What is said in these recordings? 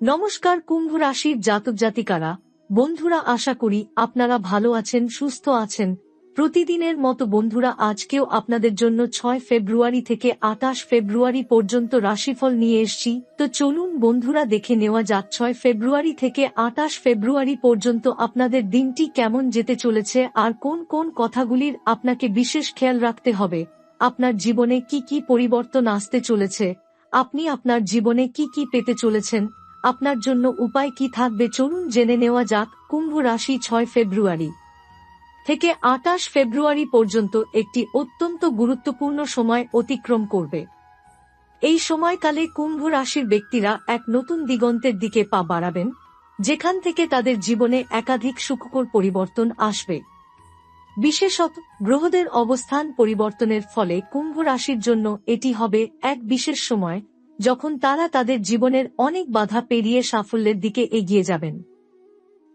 নমস্কার কুম্ভ রাশির জাতক জাতিকারা, বন্ধুরা, আশা করি আপনারা ভালো আছেন, সুস্থ আছেন। প্রতিদিনের মতো বন্ধুরা, আজকেও আপনাদের জন্য ছয় ফেব্রুয়ারি থেকে আটাশ ফেব্রুয়ারি পর্যন্ত রাশিফল নিয়ে এসছি। তো চলুন বন্ধুরা, দেখে নেওয়া যাক ছয় ফেব্রুয়ারি থেকে আটাশ ফেব্রুয়ারি পর্যন্ত আপনাদের দিনটি কেমন যেতে চলেছে আর কোন কোন কথাগুলির আপনাকে বিশেষ খেয়াল রাখতে হবে। আপনার জীবনে কি কি পরিবর্তন আসতে চলেছে? আপনি আপনার জীবনে কি কি পেতে চলেছেন? আপনার জন্য উপায় কি থাকবে চলুন জেনে নেওয়া যাক, কুম্ভ রাশি ছয় ফেব্রুয়ারি থেকে আটাশ ফেব্রুয়ারি পর্যন্ত একটি অত্যন্ত গুরুত্বপূর্ণ সময় অতিক্রম করবে। এই সময়কালে কুম্ভ রাশির ব্যক্তিরা এক নতুন দিগন্তের দিকে পা বাড়াবেন, যেখান থেকে তাদের জীবনে একাধিক সুখকর পরিবর্তন আসবে। বিশেষত গ্রহদের অবস্থান পরিবর্তনের ফলে কুম্ভ রাশির জন্য এটি হবে এক বিশেষ সময় যখন তারা তাদের জীবনের অনেক বাধা পেরিয়ে সাফল্যের দিকে এগিয়ে যাবেন।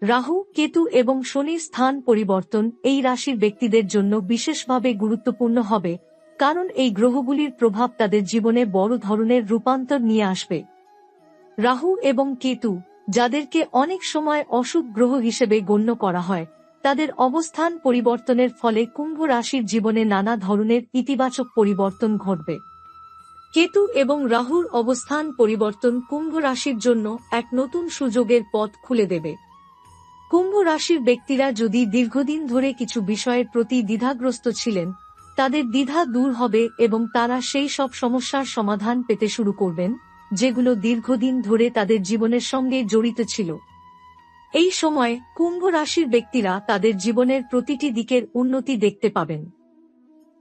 রাহু, কেতু এবং শনির স্থান পরিবর্তন এই রাশির ব্যক্তিদের জন্য বিশেষভাবে গুরুত্বপূর্ণ হবে, কারণ এই গ্রহগুলির প্রভাব তাদের জীবনে বড় ধরনের রূপান্তর নিয়ে আসবে। রাহু এবং কেতু, যাদেরকে অনেক সময় অশুভ গ্রহ হিসেবে গণ্য করা হয়, তাদের অবস্থান পরিবর্তনের ফলে কুম্ভ রাশির জীবনে নানা ধরনের ইতিবাচক পরিবর্তন ঘটবে। কেতু এবং রাহুর অবস্থান পরিবর্তন কুম্ভ রাশির জন্য এক নতুন সুযোগের পথ খুলে দেবে। কুম্ভ রাশির ব্যক্তিরা যদি দীর্ঘদিন ধরে কিছু বিষয়ের প্রতি দ্বিধাগ্রস্ত ছিলেন, তাদের দ্বিধা দূর হবে এবং তারা সেই সব সমস্যার সমাধান পেতে শুরু করবেন, যেগুলো দীর্ঘদিন ধরে তাদের জীবনের সঙ্গে জড়িত ছিল। এই সময় কুম্ভ রাশির ব্যক্তিরা তাদের জীবনের প্রতিটি দিকের উন্নতি দেখতে পাবেন।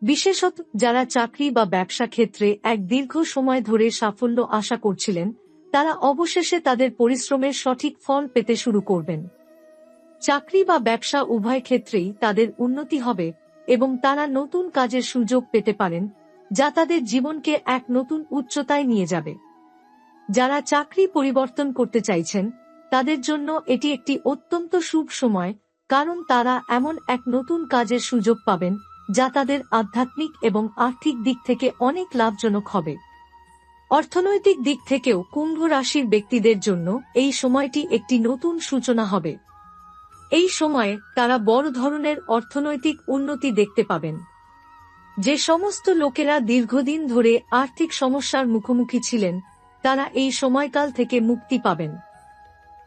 বিশেষত যারা চাকরি বা ব্যবসা ক্ষেত্রে এক দীর্ঘ সময় ধরে সাফল্য আশা করছিলেন, তারা অবশেষে তাদের পরিশ্রমের সঠিক ফল পেতে শুরু করবেন। চাকরি বা ব্যবসা উভয় ক্ষেত্রেই তাদের উন্নতি হবে এবং তারা নতুন কাজের সুযোগ পেতে পারেন, যা তাদের জীবনকে এক নতুন উচ্চতায় নিয়ে যাবে। যারা চাকরি পরিবর্তন করতে চাইছেন, তাদের জন্য এটি একটি অত্যন্ত শুভ সময়, কারণ তারা এমন এক নতুন কাজের সুযোগ পাবেন যা তাদের আধ্যাত্মিক এবং আর্থিক দিক থেকে অনেক লাভজনক হবে। অর্থনৈতিক দিক থেকেও কুম্ভ রাশির ব্যক্তিদের জন্য এই সময়টি একটি নতুন সূচনা হবে। এই সময়ে তারা বড় ধরনের অর্থনৈতিক উন্নতি দেখতে পাবেন। যে সমস্ত লোকেরা দীর্ঘদিন ধরে আর্থিক সমস্যার মুখোমুখি ছিলেন, তারা এই সময়কাল থেকে মুক্তি পাবেন।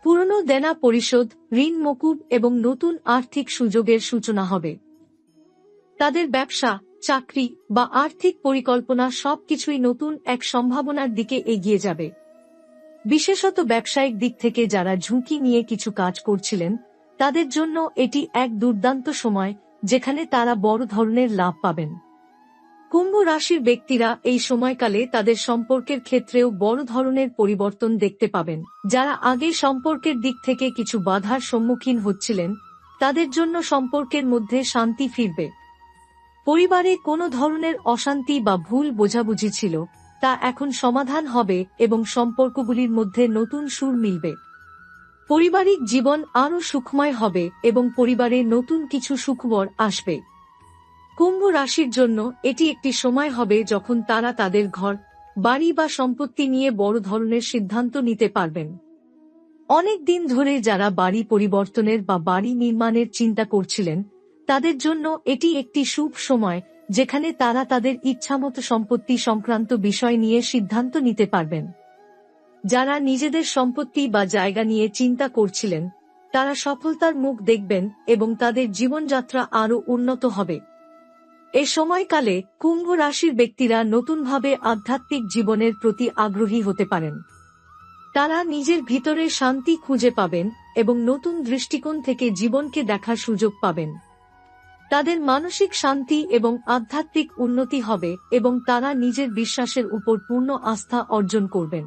পুরনো দেনা পরিশোধ, ঋণ মকুব এবং নতুন আর্থিক সুযোগের সূচনা হবে। তাদের ব্যবসা, চাকরি বা আর্থিক পরিকল্পনা সবকিছুই নতুন এক সম্ভাবনার দিকে এগিয়ে যাবে। বিশেষত ব্যবসায়িক দিক থেকে যারা ঝুঁকি নিয়ে কিছু কাজ করছিলেন, তাদের জন্য এটি এক দুর্দান্ত সময় যেখানে তারা বড় ধরনের লাভ পাবেন। কুম্ভ রাশির ব্যক্তিরা এই সময়কালে তাদের সম্পর্কের ক্ষেত্রেও বড় ধরনের পরিবর্তন দেখতে পাবেন। যারা আগে সম্পর্কের দিক থেকে কিছু বাধার সম্মুখীন হচ্ছিলেন, তাদের জন্য সম্পর্কের মধ্যে শান্তি ফিরবে। পরিবারে কোনো ধরনের অশান্তি বা ভুল বোঝাবুঝি ছিল, তা এখন সমাধান হবে এবং সম্পর্কগুলির মধ্যে নতুন সুর মিলবে। পারিবারিক জীবন আরও সুখময় হবে এবং পরিবারে নতুন কিছু সুখবর আসবে। কুম্ভ রাশির জন্য এটি একটি সময় হবে যখন তারা তাদের ঘর, বাড়ি বা সম্পত্তি নিয়ে বড় ধরনের সিদ্ধান্ত নিতে পারবেন। অনেক দিন ধরে যারা বাড়ি পরিবর্তনের বা বাড়ি নির্মাণের চিন্তা করছিলেন তাদের জন্য এটি একটি শুভ সময়, যেখানে তারা তাদের ইচ্ছামতো সম্পত্তি সংক্রান্ত বিষয় নিয়ে সিদ্ধান্ত নিতে পারবেন। যারা নিজেদের সম্পত্তি বা জায়গা নিয়ে চিন্তা করছিলেন, তারা সফলতার মুখ দেখবেন এবং তাদের জীবনযাত্রা আরও উন্নত হবে। এ সময়কালে কুম্ভ রাশির ব্যক্তিরা নতুনভাবে আধ্যাত্মিক জীবনের প্রতি আগ্রহী হতে পারেন। তারা নিজের ভিতরে শান্তি খুঁজে পাবেন এবং নতুন দৃষ্টিকোণ থেকে জীবনকে দেখার সুযোগ পাবেন। তাদের মানসিক শান্তি এবং আধ্যাত্মিক উন্নতি হবে এবং তারা নিজের বিশ্বাসের উপর পূর্ণ আস্থা অর্জন করবেন।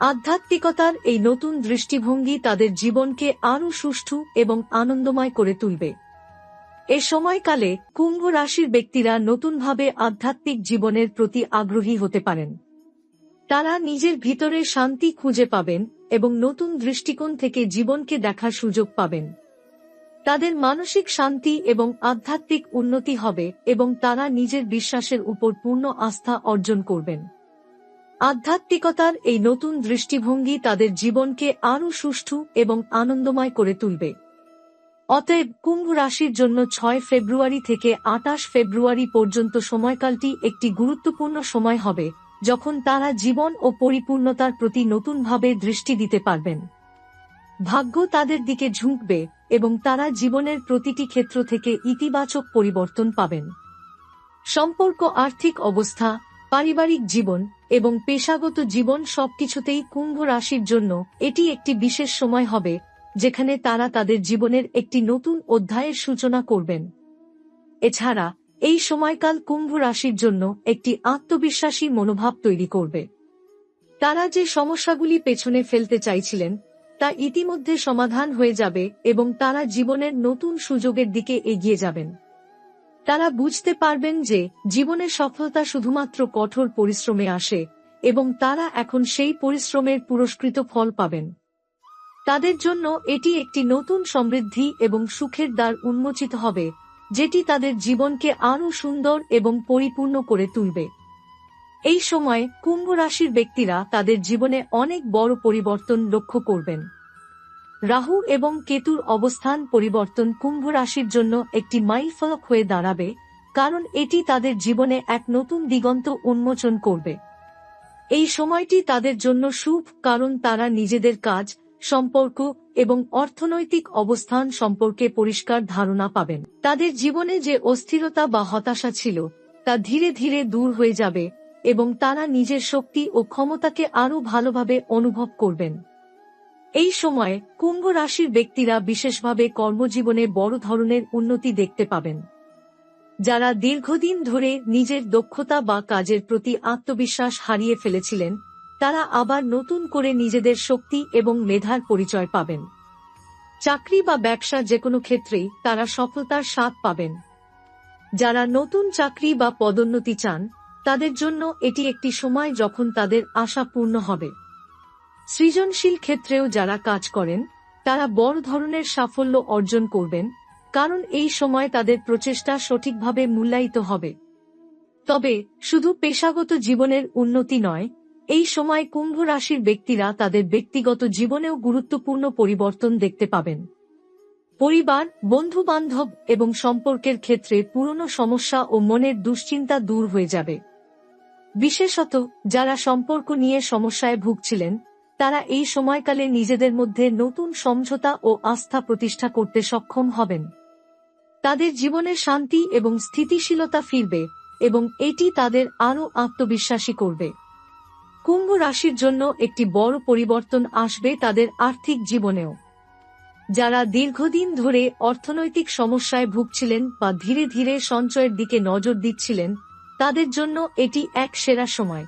আধ্যাত্মিকতার এই নতুন দৃষ্টিভঙ্গি তাদের জীবনকে আরও সুষ্ঠু এবং আনন্দময় করে তুলবে। এ সময়কালে কুম্ভ রাশির ব্যক্তিরা নতুনভাবে আধ্যাত্মিক জীবনের প্রতি আগ্রহী হতে পারেন। তারা নিজের ভিতরে শান্তি খুঁজে পাবেন এবং নতুন দৃষ্টিকোণ থেকে জীবনকে দেখার সুযোগ পাবেন। তাদের মানসিক শান্তি এবং আধ্যাত্মিক উন্নতি হবে এবং তারা নিজের বিশ্বাসের উপর পূর্ণ আস্থা অর্জন করবেন। আধ্যাত্মিকতার এই নতুন দৃষ্টিভঙ্গি তাদের জীবনকে আরও সুষ্ঠু এবং আনন্দময় করে তুলবে। অতএব কুম্ভ রাশির জন্য ছয় ফেব্রুয়ারি থেকে আটাশ ফেব্রুয়ারি পর্যন্ত সময়কালটি একটি গুরুত্বপূর্ণ সময় হবে, যখন তারা জীবন ও পরিপূর্ণতার প্রতি নতুনভাবে দৃষ্টি দিতে পারবেন। ভাগ্য তাদের দিকে ঝুঁকবে এবং তারা জীবনের প্রতিটি ক্ষেত্র থেকে ইতিবাচক পরিবর্তন পাবেন। সম্পর্ক, আর্থিক অবস্থা, পারিবারিক জীবন এবং পেশাগত জীবন সবকিছুতেই কুম্ভ রাশির জন্য এটি একটি বিশেষ সময় হবে, যেখানে তারা তাদের জীবনের একটি নতুন অধ্যায়ের সূচনা করবেন। এছাড়া, এই সময়কাল কুম্ভ রাশির জন্য একটি আত্মবিশ্বাসী মনোভাব তৈরি করবে। তারা যে সমস্যাগুলি পেছনে ফেলতে চাইছিলেন তা ইতিমধ্যে সমাধান হয়ে যাবে এবং তারা জীবনের নতুন সুযোগের দিকে এগিয়ে যাবেন। তারা বুঝতে পারবেন যে জীবনের সফলতা শুধুমাত্র কঠোর পরিশ্রমে আসে এবং তারা এখন সেই পরিশ্রমের পুরস্কৃত ফল পাবেন। তাদের জন্য এটি একটি নতুন সমৃদ্ধি এবং সুখের দ্বার উন্মোচিত হবে, যেটি তাদের জীবনকে আরও সুন্দর এবং পরিপূর্ণ করে তুলবে। এই সময় কুম্ভ রাশির ব্যক্তিরা তাদের জীবনে অনেক বড় পরিবর্তন লক্ষ্য করবেন। রাহু এবং কেতুর অবস্থান পরিবর্তন কুম্ভ রাশির জন্য একটি মাইলফলক হয়ে দাঁড়াবে, কারণ এটি তাদের জীবনে এক নতুন দিগন্ত উন্মোচন করবে। এই সময়টি তাদের জন্য শুভ, কারণ তারা নিজেদের কাজ, সম্পর্ক এবং অর্থনৈতিক অবস্থান সম্পর্কে পরিষ্কার ধারণা পাবেন। তাদের জীবনে যে অস্থিরতা বা হতাশা ছিল, তা ধীরে ধীরে দূর হয়ে যাবে এবং তারা নিজের শক্তি ও ক্ষমতাকে আরও ভালোভাবে অনুভব করবেন। এই সময়ে কুম্ভ রাশির ব্যক্তিরা বিশেষভাবে কর্মজীবনে বড় ধরনের উন্নতি দেখতে পাবেন। যারা দীর্ঘদিন ধরে নিজের দক্ষতা বা কাজের প্রতি আত্মবিশ্বাস হারিয়ে ফেলেছিলেন, তারা আবার নতুন করে নিজেদের শক্তি এবং মেধার পরিচয় পাবেন। চাকরি বা ব্যবসা যে কোনো ক্ষেত্রেই তারা সফলতার স্বাদ পাবেন। যারা নতুন চাকরি বা পদোন্নতি চান তাদের জন্য এটি একটি সময় যখন তাদের আশা পূর্ণ হবে। সৃজনশীল ক্ষেত্রেও যারা কাজ করেন, তারা বড় ধরনের সাফল্য অর্জন করবেন, কারণ এই সময় তাদের প্রচেষ্টা সঠিকভাবে মূল্যায়িত হবে। তবে, শুধু পেশাগত জীবনের উন্নতি নয়, এই সময় কুম্ভ রাশির ব্যক্তিরা তাদের ব্যক্তিগত জীবনেও গুরুত্বপূর্ণ পরিবর্তন দেখতে পাবেন। পরিবার বন্ধু বান্ধব এবং সম্পর্কের ক্ষেত্রে পুরনো সমস্যা ও মনের দুশ্চিন্তা দূর হয়ে যাবে। বিশেষত যারা সম্পর্ক নিয়ে সমস্যায় ভুগছিলেন, তারা এই সময়কালে নিজেদের মধ্যে নতুন সমঝোতা ও আস্থা প্রতিষ্ঠা করতে সক্ষম হবেন। তাদের জীবনে শান্তি এবং স্থিতিশীলতা ফিরবে এবং এটি তাদের আরও আত্মবিশ্বাসী করবে। কুম্ভ রাশির জন্য একটি বড় পরিবর্তন আসবে তাদের আর্থিক জীবনেও। যারা দীর্ঘদিন ধরে অর্থনৈতিক সমস্যায় ভুগছিলেন বা ধীরে ধীরে সঞ্চয়ের দিকে নজর দিচ্ছিলেন তাদের জন্য এটি এক সেরা সময়।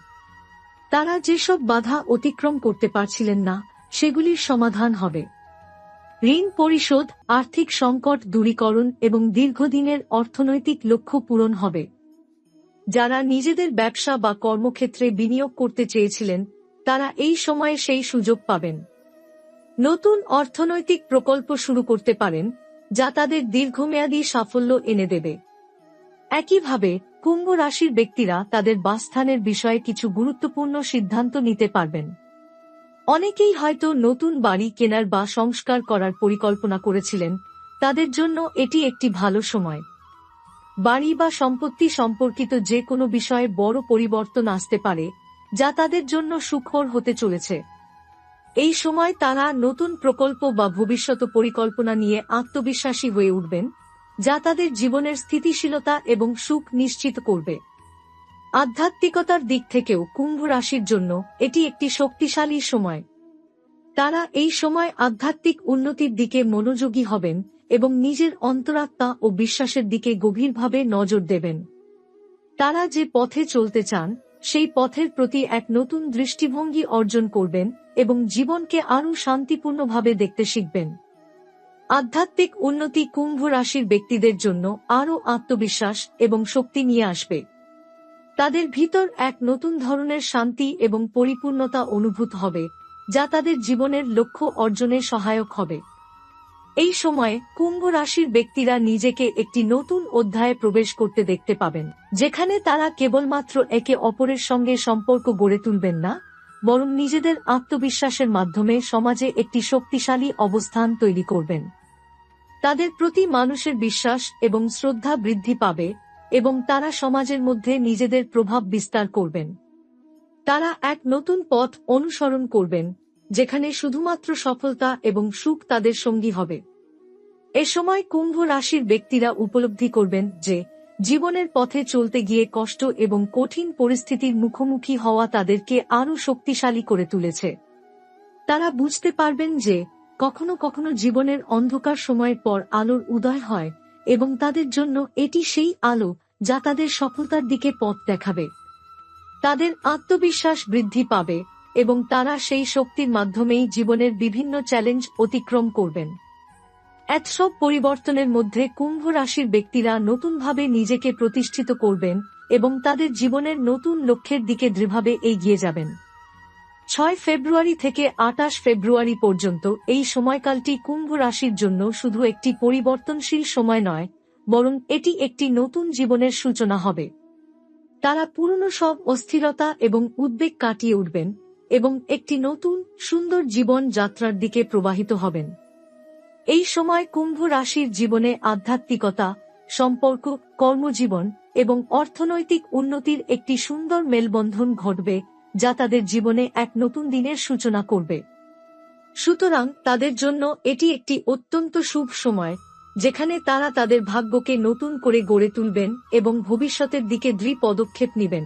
তারা যেসব বাধা অতিক্রম করতে পারছিলেন না, সেগুলির সমাধান হবে। ঋণ পরিশোধ, আর্থিক সংকট দূরীকরণ এবং দীর্ঘদিনের অর্থনৈতিক লক্ষ্য পূরণ হবে। যারা নিজেদের ব্যবসা বা কর্মক্ষেত্রে বিনিয়োগ করতে চেয়েছিলেন, তারা এই সময়ে সেই সুযোগ পাবেন। নতুন অর্থনৈতিক প্রকল্প শুরু করতে পারেন, যা তাদের দীর্ঘমেয়াদী সাফল্য এনে দেবে। একইভাবে কুম্ভ রাশির ব্যক্তিরা তাদের বাসস্থানের বিষয়ে কিছু গুরুত্বপূর্ণ সিদ্ধান্ত নিতে পারবেন। অনেকেই হয়তো নতুন বাড়ি কেনার বা সংস্কার করার পরিকল্পনা করেছিলেন, তাদের জন্য এটি একটি ভালো সময়। বাড়ি বা সম্পত্তি সম্পর্কিত যে কোনো বিষয়ে বড় পরিবর্তন আসতে পারে, যা তাদের জন্য সুখর হতে চলেছে। এই সময় তারা নতুন প্রকল্প বা ভবিষ্যৎ পরিকল্পনা নিয়ে আত্মবিশ্বাসী হয়ে উঠবেন। যা তাদের জীবনের স্থিতিশীলতা এবং সুখ নিশ্চিত করবে। আধ্যাত্মিকতার দিক থেকেও কুম্ভ রাশির জন্য এটি একটি শক্তিশালী সময়। তারা এই সময় আধ্যাত্মিক উন্নতির দিকে মনোযোগী হবেন এবং নিজের অন্তরাত্মা ও বিশ্বাসের দিকে গভীরভাবে নজর দেবেন। তারা যে পথে চলতে চান, সেই পথের প্রতি এক নতুন দৃষ্টিভঙ্গি অর্জন করবেন এবং জীবনকে আরও শান্তিপূর্ণভাবে দেখতে শিখবেন। আধ্যাত্মিক উন্নতি কুম্ভ রাশির ব্যক্তিদের জন্য আরও আত্মবিশ্বাস এবং শক্তি নিয়ে আসবে। তাদের ভিতর এক নতুন ধরনের শান্তি এবং পরিপূর্ণতা অনুভূত হবে, যা তাদের জীবনের লক্ষ্য অর্জনে সহায়ক হবে। এই সময়ে কুম্ভ রাশির ব্যক্তিরা নিজেকে একটি নতুন অধ্যায়ে প্রবেশ করতে দেখতে পাবেন, যেখানে তারা কেবলমাত্র একে অপরের সঙ্গে সম্পর্ক গড়ে তুলবেন না। বরং নিজেদের আত্মবিশ্বাসের মাধ্যমে সমাজে একটি শক্তিশালী অবস্থান তৈরি করবেন। তাদের প্রতি মানুষের বিশ্বাস এবং শ্রদ্ধা বৃদ্ধি পাবে এবং তারা সমাজের মধ্যে নিজেদের প্রভাব বিস্তার করবেন। তারা এক নতুন পথ অনুসরণ করবেন, যেখানে শুধুমাত্র সফলতা এবং সুখ তাদের সঙ্গী হবে। এ সময় কুম্ভ রাশির ব্যক্তিরা উপলব্ধি করবেন যে জীবনের পথে চলতে গিয়ে কষ্ট এবং কঠিন পরিস্থিতির মুখোমুখি হওয়া তাদেরকে আরও শক্তিশালী করে তুলেছে। তারা বুঝতে পারবেন যে, কখনো কখনো জীবনের অন্ধকার সময়ের পর আলোর উদয় হয় এবং তাদের জন্য এটি সেই আলো যা তাদের সফলতার দিকে পথ দেখাবে। তাদের আত্মবিশ্বাস বৃদ্ধি পাবে এবং তারা সেই শক্তির মাধ্যমেই জীবনের বিভিন্ন চ্যালেঞ্জ অতিক্রম করবেন। এতসব পরিবর্তনের মধ্যে কুম্ভ রাশির ব্যক্তিরা নতুনভাবে নিজেকে প্রতিষ্ঠিত করবেন এবং তাদের জীবনের নতুন লক্ষ্যের দিকে দৃঢ়ভাবে এগিয়ে যাবেন। ছয় ফেব্রুয়ারি থেকে আটাশ ফেব্রুয়ারি পর্যন্ত এই সময়কালটি কুম্ভ রাশির জন্য শুধু একটি পরিবর্তনশীল সময় নয়, বরং এটি একটি নতুন জীবনের সূচনা হবে। তারা পুরনো সব অস্থিরতা এবং উদ্বেগ কাটিয়ে উঠবেন এবং একটি নতুন, সুন্দর জীবন যাত্রার দিকে প্রবাহিত হবেন। এই সময় কুম্ভ রাশির জীবনে আধ্যাত্মিকতা, সম্পর্ক, কর্মজীবন এবং অর্থনৈতিক উন্নতির একটি সুন্দর মেলবন্ধন ঘটবে, যা তাদের জীবনে এক নতুন দিনের সূচনা করবে। সুতরাং তাদের জন্য এটি একটি অত্যন্ত শুভ সময়, যেখানে তারা তাদের ভাগ্যকে নতুন করে গড়ে তুলবেন এবং ভবিষ্যতের দিকে দৃঢ় পদক্ষেপ নেবেন।